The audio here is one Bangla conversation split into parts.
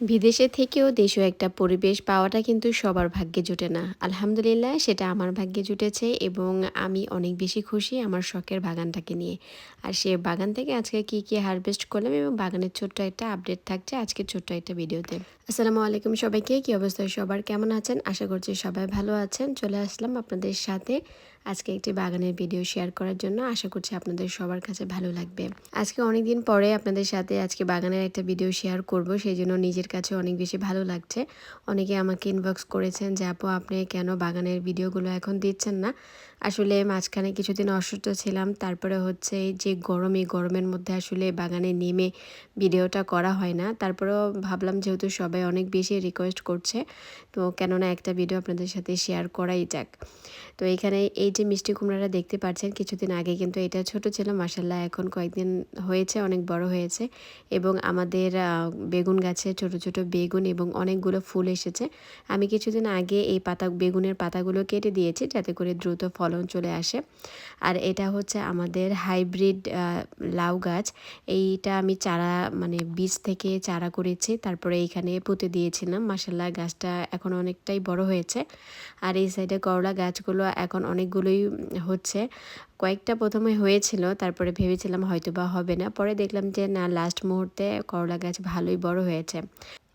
বিদেশে থেকেও দেশীয় একটা পরিবেশ পাওয়াটা কিন্তু সবার ভাগ্যে জুটে না। আলহামদুলিল্লাহ, সেটা আমার ভাগ্যে জুটেছে এবং আমি অনেক বেশি খুশি আমার শখের বাগানটাকে নিয়ে। আর সে বাগান থেকে আজকে কি কি হারভেস্ট করলাম এবং বাগানের ছোট্ট একটা আপডেট থাকছে আজকে ছোট্ট একটা ভিডিওতে। আসসালামু আলাইকুম সবাইকে, কি অবস্থায় সবার কেমন আছেন? আশা করছি সবাই ভালো আছেন। চলে আসলাম আপনাদের সাথে আজকে একটি বাগানের ভিডিও শেয়ার করার জন্য আশা করছি আপনাদের সবার কাছে ভালো লাগবে। আজকে অনেক দিন পরে আপনাদের সাথে আজকে বাগানের একটা ভিডিও শেয়ার করব, সেই জন্য নিজের কাছে অনেক বেশি ভালো লাগছে। অনেকে আমাকে ইনবক্স করেছেন যে, আপু, আপনি কেন বাগানের ভিডিওগুলো এখন দিচ্ছেন না? আসলে মাঝখানে কিছুদিন অসুস্থ ছিলাম, তারপরে হচ্ছে যে গরম, এই গরমের মধ্যে আসলে বাগানে নেমে ভিডিওটা করা হয় না। তারপরেও ভাবলাম যেহেতু সবাই অনেক বেশি রিকোয়েস্ট করছে, তো কেননা একটা ভিডিও আপনাদের সাথে শেয়ার করাই যাক। তো এখানে এই যে মিষ্টি কুমড়াটা দেখতে পাচ্ছেন কিছুদিন আগে, কিন্তু এটা ছোট ছিল মাসাল্লাহ এখন কয়েকদিন হয়েছে, অনেক বড় হয়েছে। এবং আমাদের বেগুন গাছে ছোট ছোট বেগুন এবং অনেকগুলো ফুল এসেছে। আমি কিছুদিন আগে এই পাতা, বেগুনের পাতাগুলো কেটে দিয়েছি, যাতে করে দ্রুত ফলন চলে আসে। আর এটা হচ্ছে আমাদের হাইব্রিড লাউ গাছ। এইটা আমি চারা মানে বীজ থেকে চারা করেছি, তারপরে এইখানে পুঁতে দিয়েছিলাম। মাসাল্লাহ গাছটা এখন অনেকটাই বড় হয়েছে। আর এই সাইডে করলা গাছগুলো এখন অনেকগুলোই হচ্ছে। কয়েকটা প্রথমে হয়েছিল, তারপরে ভেবেছিলাম হয়তো বা হবে না। পরে দেখলাম যে, না লাস্ট মুহূর্তে করলা গাছ ভালোই বড় হয়েছে।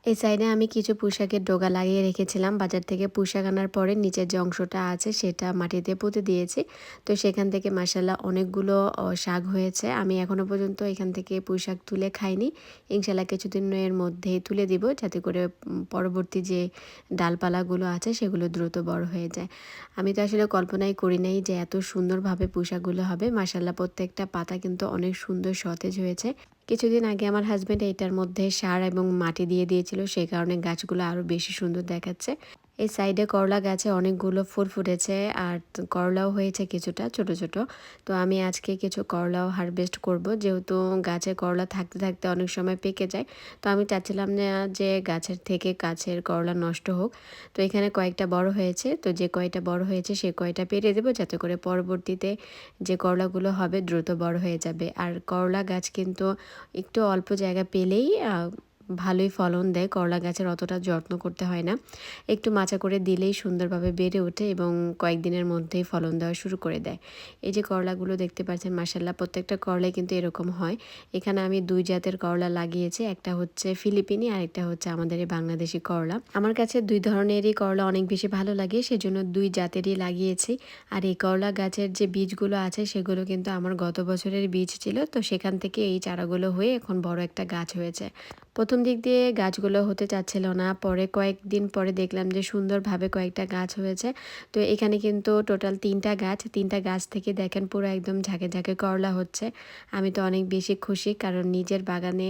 এই সাইডে আমি কিছু পোশাকের ডোগা লাগিয়ে রেখেছিলাম। বাজার থেকে পোশাক আনার পরে নিচের যে অংশটা আছে সেটা মাটিতে পুঁতে দিয়েছি। তো সেখান থেকে মাসাল্লাহ অনেকগুলো শাক হয়েছে। আমি এখনও পর্যন্ত এখান থেকে পোশাক তুলে খাইনি। ইনশাল্লাহ কিছুদিনের মধ্যেই তুলে দিব যাতে করে পরবর্তী যে ডালপালাগুলো আছে সেগুলো দ্রুত বড় হয়ে যায়। আমি তো আসলে কল্পনাই করি নাই যে এত সুন্দরভাবে পোশাকগুলো হবে। মাসাল্লাহ প্রত্যেকটা পাতা কিন্তু অনেক সুন্দর সতেজ হয়েছে। কিছুদিন আগে আমার হাজব্যান্ড এইটার মধ্যে সার এবং মাটি দিয়ে দিয়েছিল, সেই কারণে গাছগুলো আরও বেশি সুন্দর দেখাচ্ছে। এই সাইডে করলা গাছে অনেকগুলো ফুল ফুটেছে আর করলাও হয়েছে কিছুটা, ছোট ছোট। তো আমি আজকে কিছু করলাও হারভেস্ট করব। যেহেতু গাছে করলা থাকতে থাকতে অনেক সময় পেকে যায়, তো আমি চাচ্ছিলাম না যে গাছের থেকে গাছের করলা নষ্ট হোক। তো এখানে কয়েকটা বড় হয়েছে, তো যে কয়টা বড় হয়েছে সে কয়টা পেরে দেবো, যাতে করে পরবর্তীতে যে করলাগুলো হবে দ্রুত বড় হয়ে যাবে। আর করলা গাছ কিন্তু একটু অল্প জায়গা পেলেই ভালোই ফলন দেয়, করলা গাছের অতটা যত্ন করতে হয় না। একটু মাচা করে দিলেই সুন্দরভাবে বেড়ে ওঠে এবং কয়েকদিনের মধ্যেই ফলন দেওয়া শুরু করে দেয়। এই যে করলাগুলো দেখতে পাচ্ছেন মাসাল্লাহ প্রত্যেকটা করলাই কিন্তু এরকম হয়। এখানে আমি দুই জাতের করলা লাগিয়েছি, একটা হচ্ছে ফিলিপিনি আর একটা হচ্ছে আমাদের এই বাংলাদেশি করলা। আমার কাছে দুই ধরনেরই করলা অনেক বেশি ভালো লাগে, সেজন্য দুই জাতেরই লাগিয়েছি। আর এই করলা গাছের যে বীজগুলো আছে, সেগুলো কিন্তু আমার গত বছরের বীজ ছিল, তো সেখান থেকে এই চারাগুলো হয়ে এখন বড় একটা গাছ হয়েছে। প্রথম দিক দিয়ে গাছগুলো হতে চাচ্ছিল না। পরে কয়েকদিন পরে দেখলাম যে সুন্দরভাবে কয়েকটা গাছ হয়েছে। তো এখানে কিন্তু টোটাল তিনটা গাছ তিনটা গাছ থেকে দেখেন পুরো একদম ঝাঁকে ঝাঁকে করলা হচ্ছে। আমি তো অনেক বেশি খুশি, কারণ নিজের বাগানে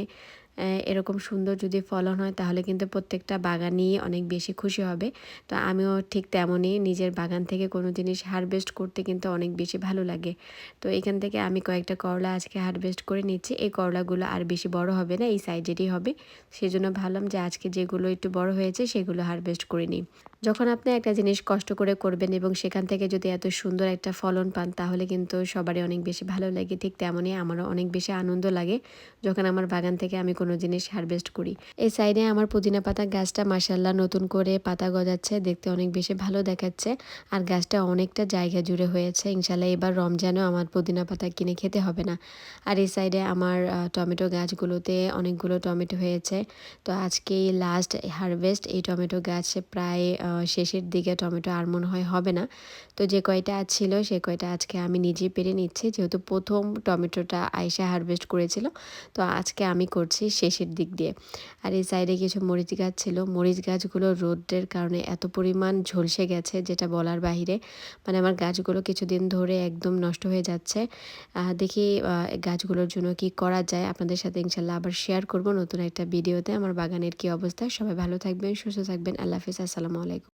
এরকম সুন্দর যদি ফলন হয়, তাহলে কিন্তু প্রত্যেকটা বাগানই অনেক বেশি খুশি হবে। তো আমিও ঠিক তেমনই নিজের বাগান থেকে কোনো জিনিস হারভেস্ট করতে কিন্তু অনেক বেশি ভালো লাগে। তো এখান থেকে আমি কয়েকটা করলা আজকে হারভেস্ট করে নিচ্ছি। এই করলাগুলো আর বেশি বড় হবে না, এই সাইজেরই হবে। সেজন্য ভাবলাম যে আজকে যেগুলো একটু বড় হয়েছে, সেগুলো হারভেস্ট করে নিই। যখন আপনি একটা জিনিস কষ্ট করে করবেন এবং সেখান থেকে যদি এত সুন্দর একটা ফলন পান, তাহলে কিন্তু সবারই অনেক বেশি ভালো লাগে। ঠিক তেমনই আমারও অনেক বেশি আনন্দ লাগে। যখন আমার বাগান থেকে আমি কোনো জিনিস হারভেস্ট করি। এই সাইডে আমার পুদিনা পাতা গাছটা মাসাল্লাহ নতুন করে পাতা গজাচ্ছে, দেখতে অনেক বেশি ভালো দেখাচ্ছে আর গাছটা অনেকটা জায়গা জুড়ে হয়েছে। ইনশাল্লাহ এবার রমজানেও আমার পুদিনা পাতা কিনে খেতে হবে না। আর এই সাইডে আমার টমেটো গাছগুলোতে অনেকগুলো টমেটো হয়েছে। তো আজকে লাস্ট হারভেস্ট এই টমেটো গাছ প্রায় শেষের দিকে টমেটো আর মনে হয় হবে না। তো যে কয়টা ছিল, সে কয়টা আজকে আমি নিজে পেরে নিচ্ছি। যেহেতু প্রথম টমেটোটা আয়সা হারভেস্ট করেছিল, তো আজকে আমি করছি শেষের দিক দিয়ে। আর এই সাইডে কিছু মরিচ গাছ ছিল। মরিচ গাছগুলো রোদের কারণে এত পরিমাণ ঝলসে গেছে যেটা বলার বাহিরে। মানে আমার গাছগুলো কিছুদিন ধরে একদম নষ্ট হয়ে যাচ্ছে। দেখি গাছগুলোর জন্য কি করা যায়। আপনাদের সাথে ইনশাল্লাহ আবার শেয়ার করব নতুন একটা ভিডিওতে আমার বাগানের কি অবস্থা? সবাই ভালো থাকবেন, সুস্থ থাকবেন। আল্লাহ হাফিজ। আসসালামু আলাইকুম।